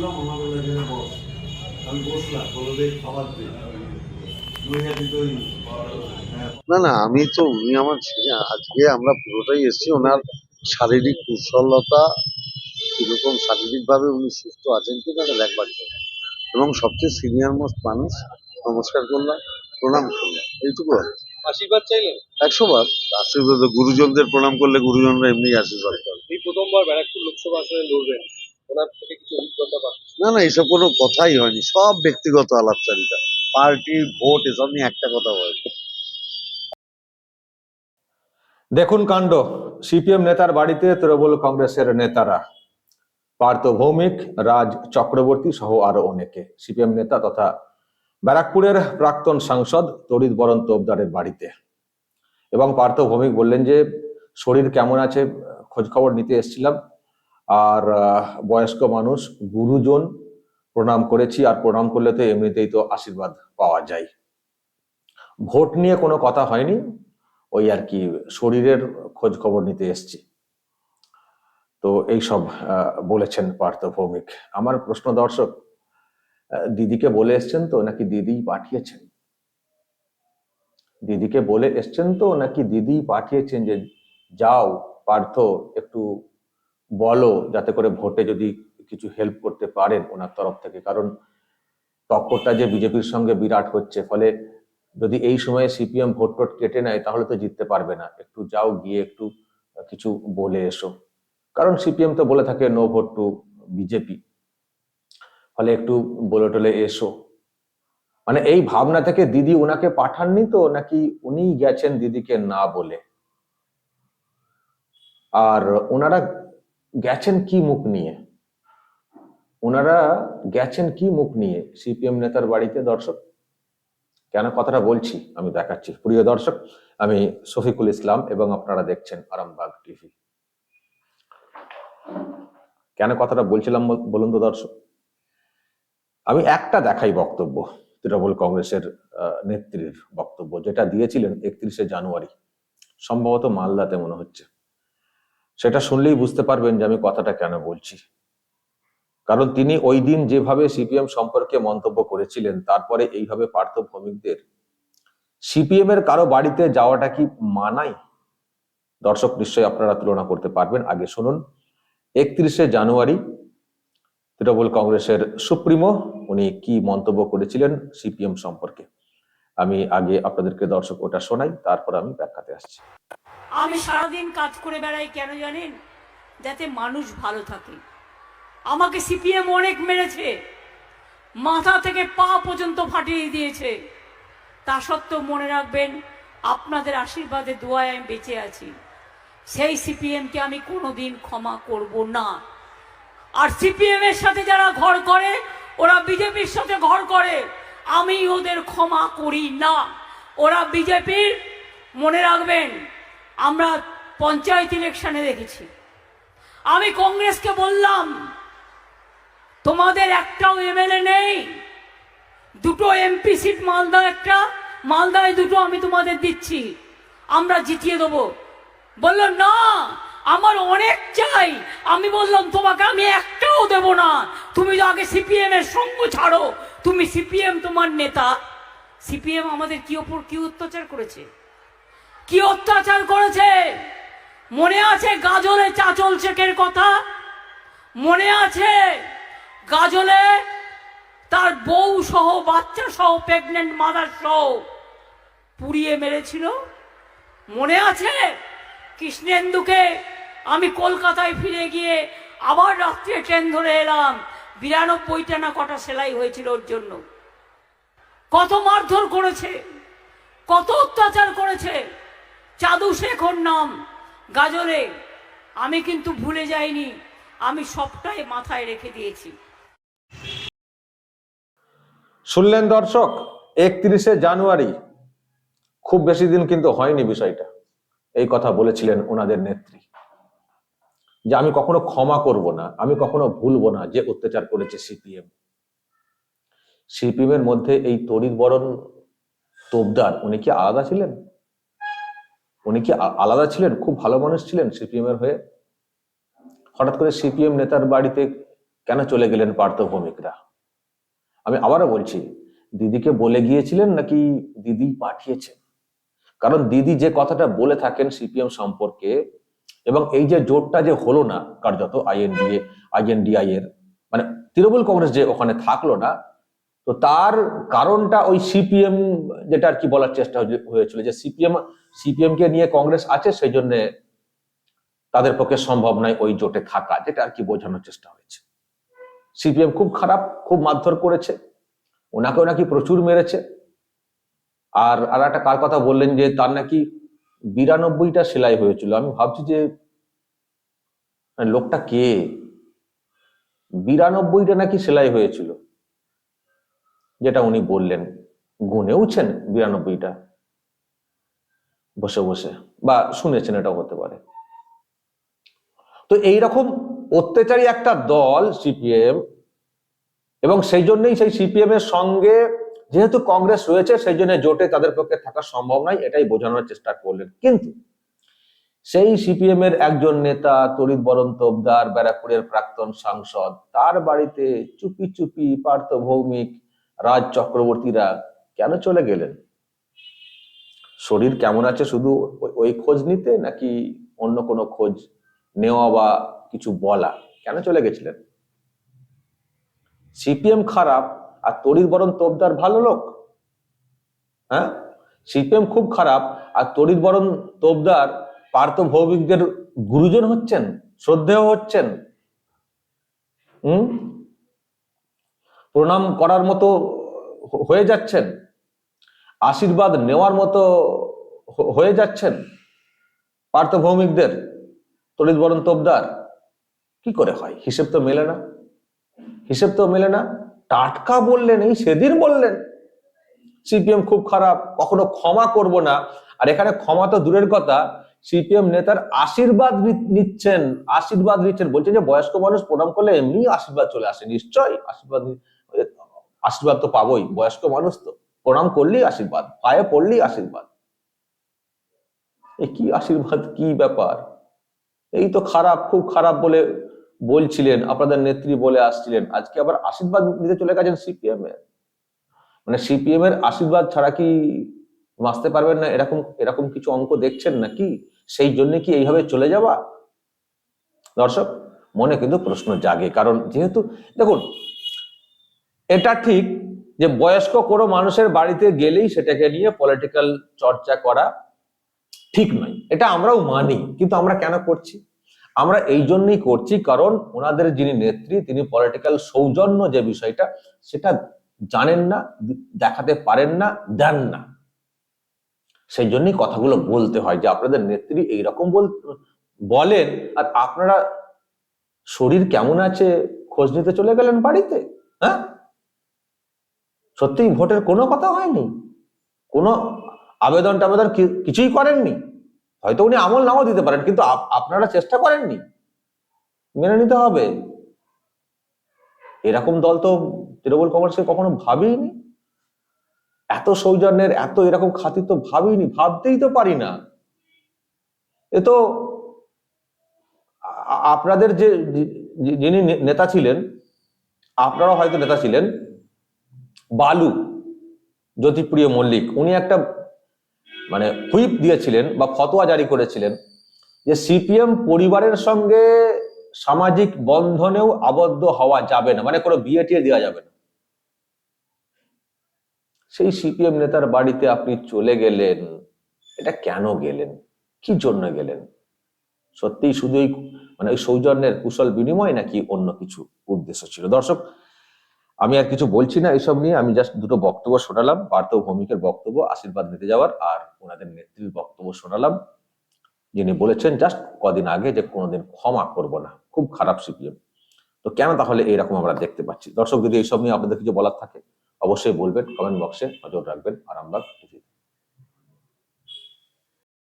আসলাম আমার বলে এখানে বস। আমি বসলাম বলে খাবার দে হ্যাঁ। না না আমি তো উনি আমার ছেলে আজকে আমরা পুরোটাই এসেছি ওনার শারীরিক কুশলতা কীরকম শারীরিকভাবে উনি সুস্থ আছেন কিনা এটা দেখবার জন্য। এবং সবচেয়ে সিনিয়র মোস্ট মানুষ নমস্কার করলাম প্রণাম করলাম। এইটুকু আশীর্বাদ চাইলেন? একশো বার। আশীর্বাদ গুরুজনদের প্রণাম করলে গুরুজনরা এমনি আশীর্বাদ করে এই প্রথমবার ব্যারাকপুর লোকসভা আসনে লড়বেন। ওনার থেকে কিছু অভিজ্ঞতা পাচ্ছেন না না এইসব কোনো কথাই হয়নি। সব ব্যক্তিগত আলাপচারিতা। পার্টি ভোট এসব নিয়ে একটা কথা হয়নি। দেখুন কাণ্ড। সিপিএম নেতার বাড়িতে তৃণমূল কংগ্রেসের নেতারা। পার্থ ভৌমিক রাজ চক্রবর্তী সহ আরও অনেকে। সিপিএম নেতা তথা ব্যারাকপুরের প্রাক্তন সাংসদ তরিত বরণ তোপদারের বাড়িতে। এবং পার্থ ভৌমিক বললেন যে শরীর কেমন আছে? খোঁজ খবর নিতে এসেছিলাম। আর বয়স্ক মানুষ, গুরুজন প্রণাম করেছি আর প্রণাম করলে তো এমনিতেই তো আশীর্বাদ পাওয়া যায়। ভোট নিয়ে কোনো কথা হয়নি, ওই আর কি শরীরের খোঁজ খবর নিতে এসছি। তো এইসব বলেছেন পার্থ ভৌমিক। আমার প্রশ্ন দর্শক দিদিকে বলে এসছেন তো নাকি দিদি পাঠিয়েছেন? দিদিকে বলে এসছেন তো নাকি দিদি পাঠিয়েছেন যে, যাও পার্থ, একটু বলো যাতে করে ভোটে যদি কিছু হেল্প করতে পারেন ওনার তরফ থেকে। কারণ টক্করটা যে বিজেপির সঙ্গে বিরাট হচ্ছে, ফলে যদি এই সময়ে সিপিএম ভোট টোট কেটে নেয়, তাহলে তো জিততে পারবে না। একটু যাও গিয়ে একটু কিছু বলে এসো। কারণ সিপিএম তো বলে থাকে নো ভোট টু বিজেপি ফলে একটু বলে টলে এসো। মানে এই ভাবনা থেকে দিদি ওনাকে পাঠাননি তো, নাকি উনি গেছেন দিদিকে না বলে? আর ওনারা গেছেন কি মুখ নিয়ে? ওনারা গেছেন কি মুখ নিয়ে সিপিএম নেতার বাড়িতে, দর্শক? কেন? কথাটা বলছি, আমি দেখাচ্ছি। প্রিয় দর্শক, আমি শফিকুল ইসলাম এবং আপনারা দেখছেন আরামবাগ টিভি। কেন কথাটা বলছিলাম বলুন তো দর্শক? আমি একটা দেখাই বক্তব্য, তৃণমূল কংগ্রেসের নেত্রীর বক্তব্য, যেটা দিয়েছিলেন একত্রিশে জানুয়ারি। সম্ভবত মালদাতে মনে হচ্ছে। সেটা শুনলেই বুঝতে পারবেন যে আমি কথাটা কেন বলছি। কারণ তিনি ওই দিন যেভাবে সিপিএম সম্পর্কে মন্তব্য করেছিলেন, তারপরে এইভাবে পার্থ ভৌমিকদের সিপিএম এর কারও বাড়িতে যাওয়াটা কি মানাই দর্শক, নিশ্চয়ই আপনারা তুলনা করতে পারবেন। আগে শুনুন, একত্রিশে জানুয়ারি তৃণমূল কংগ্রেসের সুপ্রিমো, উনি কি মন্তব্য করেছিলেন সিপিএম সম্পর্কে? আমি আগে আপনাদেরকে দর্শক ওটা শোনাই, তারপর আমি ব্যাখ্যাতে আসছি। আমি সারাদিন কাজ করে বেড়াই কেন জানেন? যাতে মানুষ ভালো থাকে। আমাকে সিপিএম অনেক মেরেছে। মাথা থেকে পা পর্যন্ত ফাটিয়ে দিয়েছে। তা সত্ত্বেও মনে রাখবেন, আপনাদের আশীর্বাদে দোয়ায় আমি বেঁচে আছি। সেই সিপিএমকে আমি কোনোদিন ক্ষমা করব না। আর সিপিএম এর সাথে যারা ঘর করে, ওরা বিজেপির সাথে ঘর করে। আমি ওদের ক্ষমা করি না। ওরা বিজেপির, মনে রাখবেন আমরা পঞ্চায়েত ইলেকশনে দেখেছি। আমি কংগ্রেসকে বললাম, তোমাদের একটাও এমএলএ নেই, দুটো এমপি সিট মালদা একটা, মালদায় দুটো আমি তোমাদের দিচ্ছি, আমরা জিতিয়ে দেবো। বলল, না, আমার অনেক চাই। আমি বললাম, তোমাকে আমি একটাও দেব না। তুমি আগে সিপিএম এর সঙ্গ ছাড়ো। তুমি সিপিএম তোমার নেতা। সিপিএম আমাদের কি ওপর কি অত্যাচার করেছে? কি অত্যাচার করেছে? মনে আছে গাজলে চাচল শেখের কথা? মনে আছে গাজলে তার বউ সহ, বাচ্চা সহ প্রেগনেন্ট মাদার সহ পুড়িয়ে মেরেছিল? মনে আছে কৃষ্ণেন্দুকে আমি কলকাতায় ফিরে গিয়ে আবার রাত্রে ট্রেন ধরে এলাম? বিরানব্বইটা না কটা সেলাই হয়েছিল ওর জন্য। কত মারধর করেছে? কত অত্যাচার করেছে? চাদু শেখ ওর নাম। গাজরে, আমি কিন্তু ভুলে যাইনি, আমি সবটাই মাথায় রেখে দিয়েছি। শুনলেন দর্শক, একত্রিশে জানুয়ারি, খুব বেশি দিন কিন্তু হয়নি বিষয়টা। এই কথা বলেছিলেন ওনাদের নেত্রী। যে আমি কখনো ক্ষমা করব না, আমি কখনো ভুলবো না যে অত্যাচার করেছে সিপিএম। সিপিএম এর মধ্যে এই তরিত বরণ তোবদার উনি কি আলাদা ছিলেন? উনি কি আলাদা ছিলেন? খুব ভালো মানুষ ছিলেন সিপিএম এর হয়ে? হঠাৎ করে সিপিএম নেতার বাড়িতে কেন চলে গেলেন পার্থ ভৌমিকরা? আমি আবারও বলছি, দিদিকে বলে গিয়েছিলেন নাকি দিদি পাঠিয়েছেন? কারণ দিদি যে কথাটা বলে থাকেন সিপিএম সম্পর্কে এবং এই যে জোটটা যে হলো না, কার্যত আইএনডিএ আইএনডিআই এর মানে তৃণমূল কংগ্রেস যে ওখানে থাকল না তো তার কারণটা ওই সিপিএম যেটা আর কি বলার চেষ্টা হয়ে- হয়েছিল যে সিপিএম সিপিএম কে নিয়ে কংগ্রেস আছে, সেই জন্য তাদের পক্ষে সম্ভব নয় ওই জোটে থাকা, যেটা আর কি বোঝানোর চেষ্টা হয়েছে। সিপিএম খুব খারাপ, খুব মারধর করেছে, ওনাকেও নাকি প্রচুর মেরেছে। আর আর একটা কার কথা বললেন যে তার নাকি বিরানব্বইটা সেলাই হয়েছিল। আমি ভাবছি যে মানে লোকটা কে? বিরানব্বইটা নাকি সেলাই হয়েছিল। যেটা উনি বললেন গুনেওছেন বিরানব্বইটা। বসে বসে, বা শুনেছেন এটা হতে পারে। তো এইরকম অত্যাচারী একটা দল সিপিএম, এবং সেই জন্যই সেই সিপিএম এর সঙ্গে যেহেতু কংগ্রেস রয়েছে, সেই জন্য জোটে তাদের পক্ষে থাকা সম্ভব নয়, এটাই বোঝানোর চেষ্টা করলেন। কিন্তু সেই সিপিএম এর একজন নেতা, তরিত বরণ তোবদার ব্যারাকপুরের প্রাক্তন সাংসদ, তার বাড়িতে চুপি চুপি পার্থ ভৌমিক রাজ চক্রবর্তীরা কেন চলে গেলেন? শরীর কেমন আছে শুধু ওই- খোঁজ নিতে নাকি অন্য কোনো খোঁজ নেওয়া বা কিছু বলা? কেন চলে গেছিলেন? সিপিএম খারাপ আর তরিত বরণ তোপদার ভালো লোক? হ্যাঁ? সিপিএম খুব খারাপ আর তরিত বরণ তোপদার পার্থ ভৌমিকদের গুরুজন হচ্ছেন? শ্রদ্ধেয় হচ্ছেন? হুম? প্রণাম করার মতো হয়ে যাচ্ছেন? আশীর্বাদ নেওয়ার মতো হয়ে যাচ্ছেন পার্থ ভৌমিকদের তরিত বরণ তোবদার কি করে হয়? হিসেব তো মেলে না। হিসেব তো মেলে না। টাটকা বললেন, এই সেদিন বললেন। সিপিএম খুব খারাপ, কখনো ক্ষমা করব না। আর এখানে ক্ষমা তো দূরের কথা। সিপিএম নেতার আশীর্বাদ নিচ্ছেন আশীর্বাদ নিচ্ছেন। বলছেন যে বয়স্ক মানুষ প্রণাম করলে এমনি আশীর্বাদ চলে আসে, নিশ্চয়ই আশীর্বাদ আশীর্বাদ তো পাবোই। বয়স্ক মানুষ তো। প্রণাম করলেই আশীর্বাদ, পায়ে পড়লেই আশীর্বাদ। এ কি আশীর্বাদ, কি ব্যাপার? এই তো খারাপ, খুব খারাপ বলে বলছিলেন, আপনাদের নেত্রী বলে আসছিলেন। আজকে আবার আশীর্বাদ নিতে চলে গেছেন সিপিএম এর। মানে সিপিএম এর আশীর্বাদ ছাড়া কি বাঁচতে পারবেন না? এরকম এরকম কিছু অঙ্ক দেখছেন নাকি? সেই জন্য কি এইভাবে চলে যাওয়া? দর্শক, মনে কিন্তু প্রশ্ন জাগে, কারণ যেহেতু, দেখুন এটা ঠিক যে বয়স্ক কোনো মানুষের বাড়িতে গেলেই সেটাকে নিয়ে পলিটিক্যাল চর্চা করা ঠিক নয়। এটা আমরাও মানি, কিন্তু আমরা কেন করছি? আমরা এই জন্যই করছি কারণ ওনাদের যিনি নেত্রী, তিনি পলিটিক্যাল সৌজন্য যে বিষয়টা, সেটা জানেন না, দেখাতে পারেন না, দেন না। সেই জন্যই কথাগুলো বলতে হয় যে আপনাদের নেত্রী এইরকম বল, বলেন, আর আপনারা শরীর কেমন আছে? খোঁজ নিতে চলে গেলেন বাড়িতে হ্যাঁ? সত্যিই ভোটের কোনো কথা হয়নি। কোনো আবেদন টাবেদন কিছুই করেননি। হয়তো উনি আমল নাও দিতে পারেন, কিন্তু আপনারা চেষ্টা করেননি। মেনে নিতে হবে। এরকম দল তো তৃণমূল কংগ্রেসকে কখনো ভাবেইনি এত সৌজন্যের, এত এরকম খাতির তো ভাবিনি, ভাবতেই তো পারি না। এ তো আপনাদের যে যিনি নেতা ছিলেন, আপনারাও হয়তো নেতা ছিলেন বালু, জ্যোতিপ্রিয় মল্লিক, উনি একটা মানে হুইপ দিয়েছিলেন বা ফতোয়া জারি করেছিলেন যে সিপিএম পরিবারের সঙ্গে সামাজিক বন্ধনেও আবদ্ধ হওয়া যাবে না মানে কোনো বিয়ে টিয়ে দেওয়া যাবে না। সেই সিপিএম নেতার বাড়িতে আপনি চলে গেলেন, এটা কেন গেলেন? কি জন্য গেলেন? সত্যিই শুধু মানে ওই সৌজন্যের কুশল বিনিময় নাকি অন্য কিছু উদ্দেশ্য ছিল? দর্শক আমি আর কিছু বলছি না এসব নিয়ে, আমি জাস্ট দুটো বক্তব্য শোনালাম, পার্থ ভৌমিকের বক্তব্য, আশীর্বাদ নিতে যাওয়ার, আর ওনাদের নেত্রীর বক্তব্য শোনালাম। যিনি বলেছেন, জাস্ট কদিন আগে যে কোনোদিন ক্ষমা করব না। খুব খারাপ সিপিএম। তো কেন তাহলে এইরকম আমরা দেখতে পাচ্ছি? দর্শক, যদি এইসব নিয়ে আপনাদের কিছু বলার থাকে, অবশ্যই বলবেন কমেন্ট বক্সে নজর রাখবেন। আরামবাগ টিভিতে